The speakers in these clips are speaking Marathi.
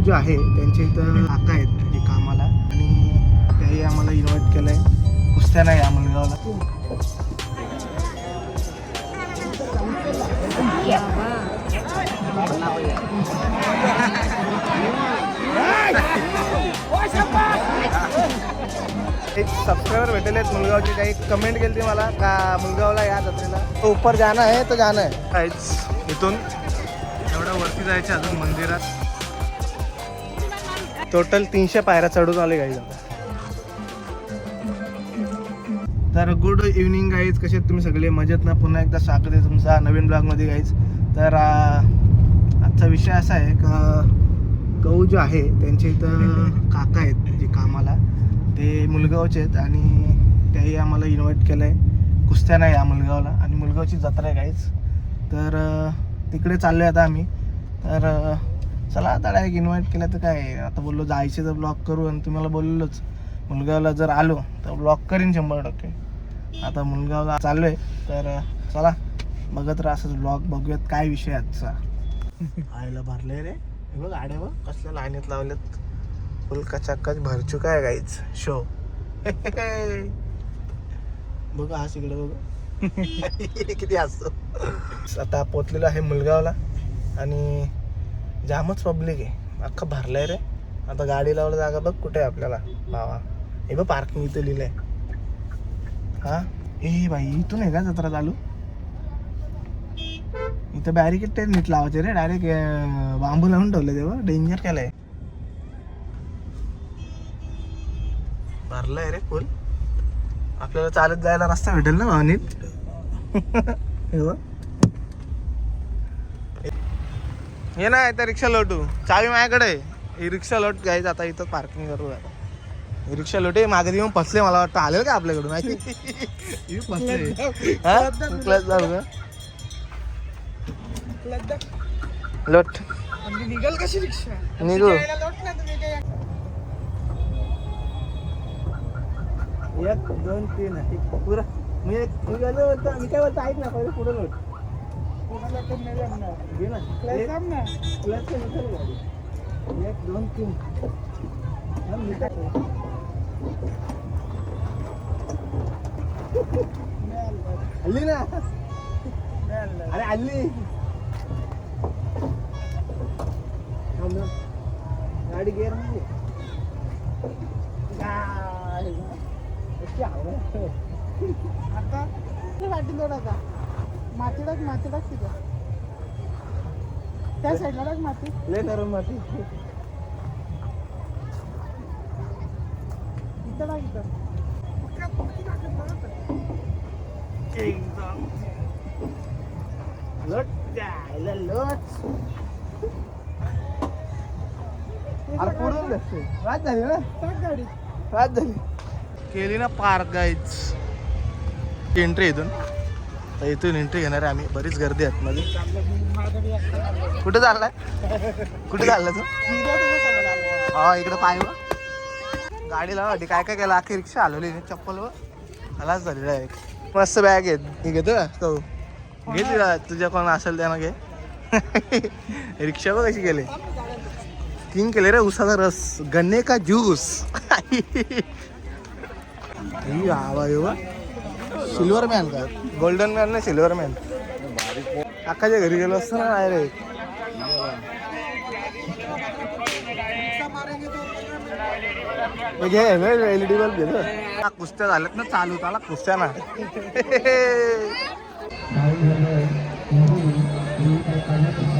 गहू जे आहे त्यांच्या इथं काका आहेत म्हणजे कामाला. आणि त्याही आम्हाला इन्व्हाइट केलं आहे कुस्त्या नाही या मुलगावला एक सबस्क्रायबर भेटले आहेत मुलगावचे. काही कमेंट केली ती मला? का मुलगावला या जत्रेला? तो ऊपर जाणं आहे तर जाणं आहे. काहीच इथून एवढं वरती जायचं अजून मंदिरात. टोटल तीनशे पायऱ्या चढून आले गाईज आता. तर गुड इव्हनिंग गाईज कसे आहेत तुम्ही सगळे? मजेत ना? पुन्हा एकदा स्वागत आहे तुमचा नवीन ब्लॉगमध्ये गाईज तर आजचा विषय असा आहे का गहू जो आहे त्यांच्या इथं काका आहेत जे कामाला. ते मुलगावचे आहेत आणि त्याही आम्हाला इन्व्हाइट केलं आहे कुस्त्या नाही या मुलगावला आणि मुलगावची जत्रा आहे गाईज तर तिकडे चाललो आहे आता आम्ही. तर चला आता डायरेक्ट इन्व्हाइट केलं तर काय? आता बोललो जायचे तर ब्लॉक करू आणि तुम्हाला बोललोच. मुलगावला जर आलो तर ब्लॉक करीन शंभर टक्के. आता मुलगावला चाललो आहे तर चला. बघत राहा असंच ब्लॉग बघूयात काय विषय आजचा. आयला भरले रे. हे बघ आड्या बघ कसल्या लाईनीत लावल्यात. फुल कचाकच भरचूक आहे गाईच शो बघा हा इकडे बघ. किती असतो आता पोचलेलो आहे मुलगावला. आणि जामच पब्लिक आहे. अख्खा आहे रे. आता गाडी लावलं जागा बघ कुठे आहे आपल्याला. भावा. हे बघ पार्किंग इथं लिहिलंय. हा? ए बाई इथून आहे का जत्रा चालू? इथं बॅरिकेड ते नीट लावायचे रे. डायरेक्ट बांबू लावून ठेवले तेव्हा. डेंजर केलंय. आहे रे फुल आपल्याला चालत जायला रस्ता भेटेल ना भावनीत हे बघ. ये ना इथं रिक्षा लोटू. चावी माझ्याकडे आहे. ही रिक्षा लोट घ्यायचं आता इथं पार्किंग करू आता. ही रिक्षा लोटे मागे येऊन फसले मला वाटतं. आलेल का आपल्याकडून माहिती? ही फसले. हा? क्लच जाऊ का लोट. निघल कशी रिक्षा? निघू. एक दोन तीन. आहे. पुरा. मी मी गेलो होतो मी काय बोलतो? ऐक ना पहिले पुढे लोट. एक दोन तीन हा, मी काय करतो? नाही आलं. हल्ली ना नाही आलं. अरे हल्ली थांब ना. गाडी गेअरमध्ये गाडी. कशी आवडत? आता ते वाटी लोट आता माती टाक माती टाक तिथं त्या साईडला टाक माती. लय करून माती. इथं टाक इथं. लोट द्यायला लोट. अरे पुढून बसते वाद झाली ना? टाक गाडी. वाद झाली. केली ना पार्क गाईच एंट्री इथून. तर इथून एंट्री घेणार आहे आम्ही. बरीच गर्दी आहे मध्ये कुठे चाललाय? कुठे चाललाय तू? हा इकडे पाय गाडीला गाडी लावा काय काय केलं? अख्खी रिक्षा हलवली चप्पल व हलाच झाली डायरेक्ट मस्त बॅग आहेत. मी घेतो का? तो. घे तुझ्या तुझ्या कोण असेल त्यानं घे. रिक्षा बघ कशी गेले किंग केले रे उसाचा रस. गन्ने का ज्यूस सिल्वर मॅन का? गोल्डन मॅन नाही सिल्वर मॅन अख्खाच्या घरी गेलो असतो ना अरे घे एलईडी बल्ब गेलो कुस्त्या झाल्यात ना चालू त्याला कुस्त्या ना.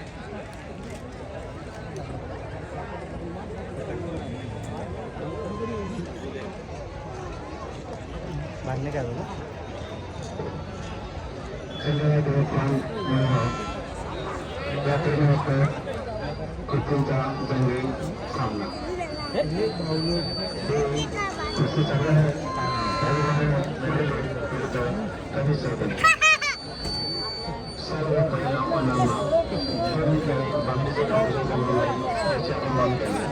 ভাঙলে গেল सर्व परिणाम अनामा सर्व बांधीचे कार्य जमले त्याचे अनुमान केले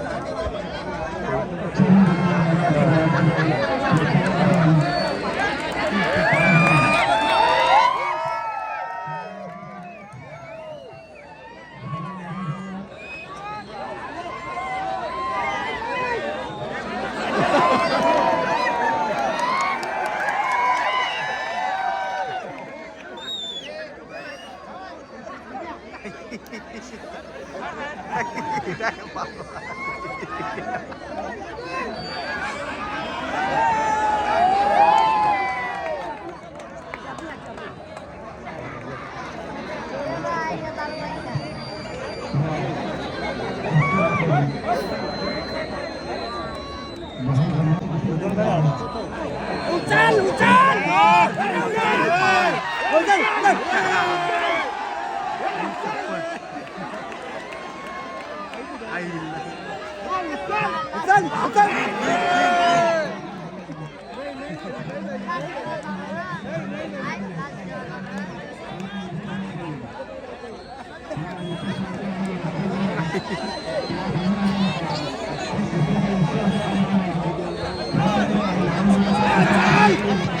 चांगले काय बोला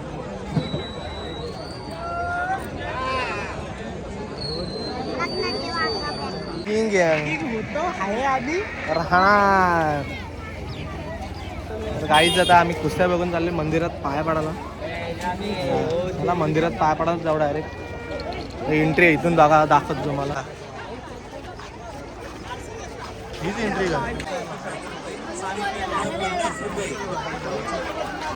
होतं आहे राहणार गाईच आता आम्ही कुस्त्या बघून चालले मंदिरात पाया पडायला. मला मंदिरात पाया पडायला जाऊ डायरेक्ट एंट्री आहे इथून दाखवा दाखवत तुम्हाला. हीच एंट्री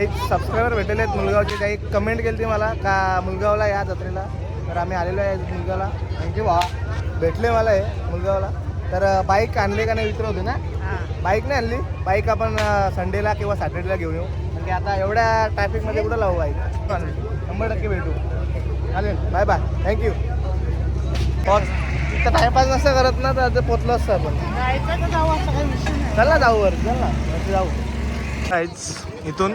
एक सबस्क्रायबर भेटले आहेत मुलगावचे काही कमेंट केली ती मला का मुलगावला या जत्रेला? तर आम्ही आलेलो आहे मुलगावला थँक्यू वा भेटले मला हे मुलगावला. तर बाईक आणली का नाही विचार होते ना बाईक नाही आणली. बाईक आपण संडेला किंवा सॅटर्डेला घेऊन येऊ. की आता एवढ्या ट्रॅफिकमध्ये कुठं लावू बाईक शंभर टक्के भेटू. चालेल. बाय बाय थँक्यू इथं टाइमपास नसतं करत ना तर पोचलं असतं आपण. चल जाऊ वर. चल ना. वरती जाऊ. काहीच इथून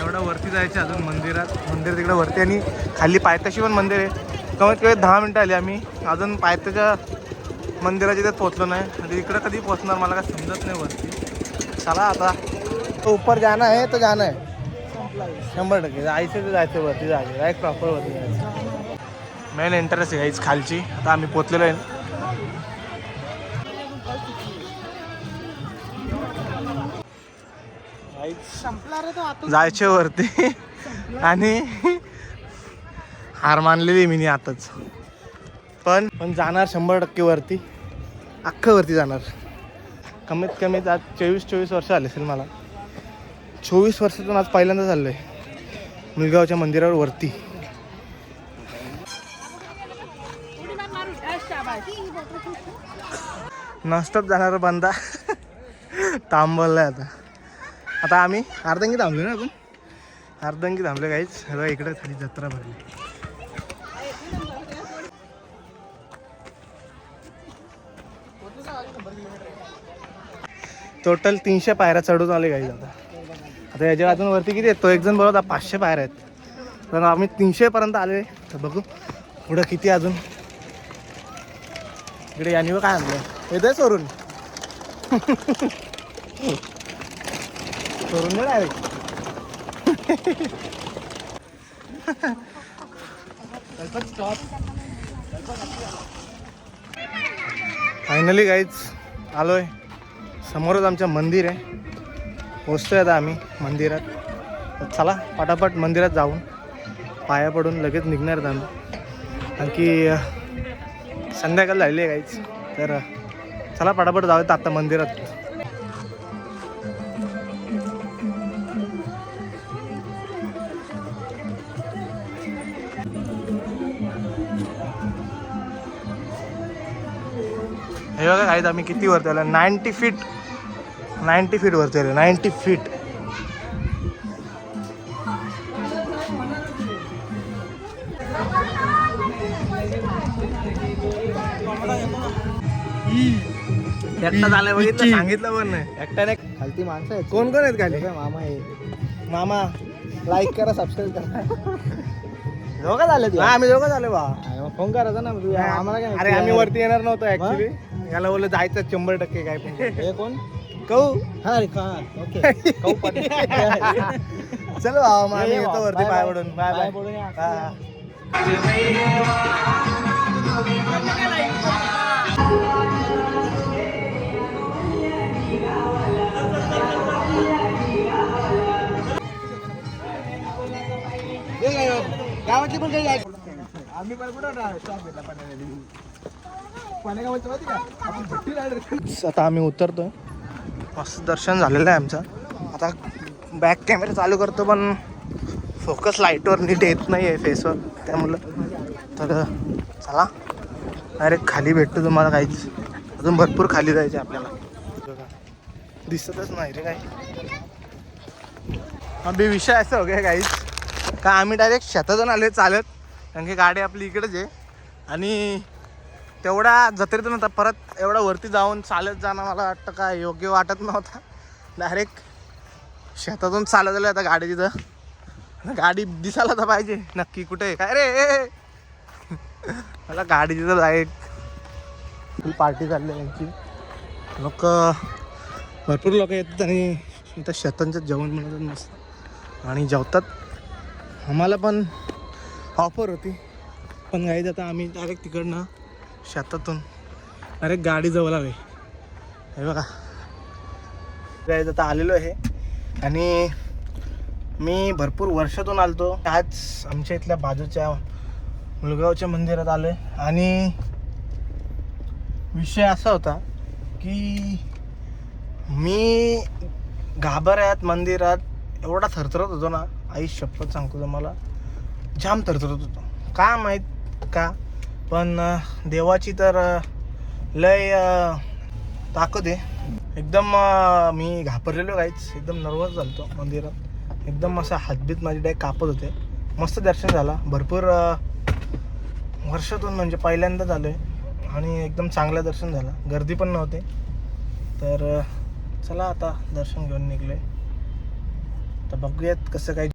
एवढं वरती जायचं अजून मंदिरात. मंदिर तिकडे वरती आणि खाली पायथ्याशी पण मंदिर आहे. कमीत कमी दहा मिनटं आली आम्ही. अजून पायथ्याच्या मंदिराच्या तिथे पोहोचलो नाही. म्हणजे इकडं कधी पोहोचणार मला काय समजत नाही वरती. चला आता. तो ऊपर जाणं आहे तर जाणं आहे. शंभर टक्के. जायचं तर जायचं वरती जायचं डायरेक्ट प्रॉपर वरती जायचं. मेन एंटरेस्ट आहे गाईच खालची. आता आम्ही पोचलेलो आहे. संपला रे तो आता जायचे वरती. आणि हार मानलेली मी आताच. पण पण जाणार शंभर टक्के वरती. अख्खं वरती जाणार. कमीत कमी आज चोवीस चोवीस वर्ष आले असेल मला. चोवीस वर्षातून आज पहिल्यांदा चाललो आहे मुलगावच्या मंदिरावर वरती. नॉनस्टॉप जाणारा बंदा. थांबवलाय आता. आता आम्ही अर्धंगी थांबलो ना आपण? अर्धंगी थांबलो काहीच सगळं इकडे खाली जत्रा भरली. टोटल तीनशे पायऱ्या चढून आले काही आता. आता याच्या अजून वरती किती येतो एक जण बरोबर पाचशे पायऱ्या आहेत. तर आम्ही तीनशे पर्यंत आले तर बघू पुढं किती अजून. इकडे यानी काय आणलं येतोय सोडून. सोडून दे डायरेक्ट फायनली काहीच आलोय. समोरच आमचं मंदिर आहे. पोचतोय आता आम्ही मंदिरात. चला पटापट मंदिरात जाऊन पाया पडून लगेच निघणार आहेत आम्ही. आणखी संध्याकाळ झालेली आहे काहीच तर चला पटापट जाऊयात आता मंदिरात. हे बघा काहीच आम्ही किती वरती आलो. नाईन्टी फीट नाईन्टी फीट वरती आलो नाईन्टी फीट एकटा झालं बघितलं सांगितलं पण नाही. एकट्याने खालती माणसं आहेत. कोण कोण आहेत खाली? मामा आहे मामा. लाईक करा सबस्क्राईब करा. दोघं झाले हा आम्ही दोघं झाले बा. फोन करायचा ना तू. आम्हाला काय अरे आम्ही वरती येणार नव्हतो ऍक्च्युली याला बोललं जायचं शंभर टक्के काय पण. हे कोण? कहू रे ओके. कौ पण. चलो भावा मग आम्ही ये, ये येतो. वरती पाय. पडून बाय बाय. हा. गावातली पण काही आम्ही पण कुठं स्टॉप घेतला पाण्यागावाची माहिती का? आपण भट्टी राहिलो आता आम्ही उतरतोय. मस्त दर्शन झालेलं आहे आमचं. आता बॅक कॅमेरा चालू करतो पण फोकस लाईटवर नीट येत नाही आहे फेसवर त्यामुळं तर चला. डायरेक्ट खाली भेटतो तुम्हाला काहीच. अजून भरपूर खाली जायचे आपल्याला. दिसतच नाही रे काही अभि विषय असं हो गया काहीच का आम्ही डायरेक्ट शेतातून आले चालत. कारण की गाडी आपली इकडेच आहे. आणि तेवढा जत्रेतून नव्हता परत एवढा वरती जाऊन चालत जाणं मला वाटतं काय योग्य वाटत नव्हता. डायरेक्ट शेतातून चालत आलं आता गाडी तिथं. गाडी दिसायला तर पाहिजे नक्की कुठे? काय रे? मला गाडी तिथं डायरेक्ट फुल पार्टी चालली आहे लोक भरपूर लोक येतात आणि इथं शेतांचं जेवण बनवतात मस्त. आणि जेवतात. आम्हाला पण ऑफर होती. पण गाईज आता आम्ही डायरेक्ट तिकडनं शेतातून. डायरेक्ट गाडी जवळ आले. हे बघा. गाईज आता आलेलो आहे. आणि मी भरपूर वर्षातून आलतो. आज आमच्या इथल्या बाजूच्या मुलगावच्या मंदिरात आलो आहे आणि विषय असा होता की मी घाबऱ्यात मंदिरात एवढा थरथरत होतो ना. आई शपथ सांगतो तुम्हाला. जाम थरथरत होतो. का माहीत का? पण देवाची तर लय ताकद आहे. एकदम मी घाबरलेलो काहीच एकदम नर्वस झालतो मंदिरात. एकदम असा हातबीत माझी डाय कापत होते. मस्त दर्शन झाला. भरपूर वर्षातून म्हणजे पहिल्यांदा झालं आहे आणि एकदम चांगलं दर्शन झालं. गर्दी पण नव्हते. तर चला आता दर्शन घेऊन निघले तर बघूयात कसं काय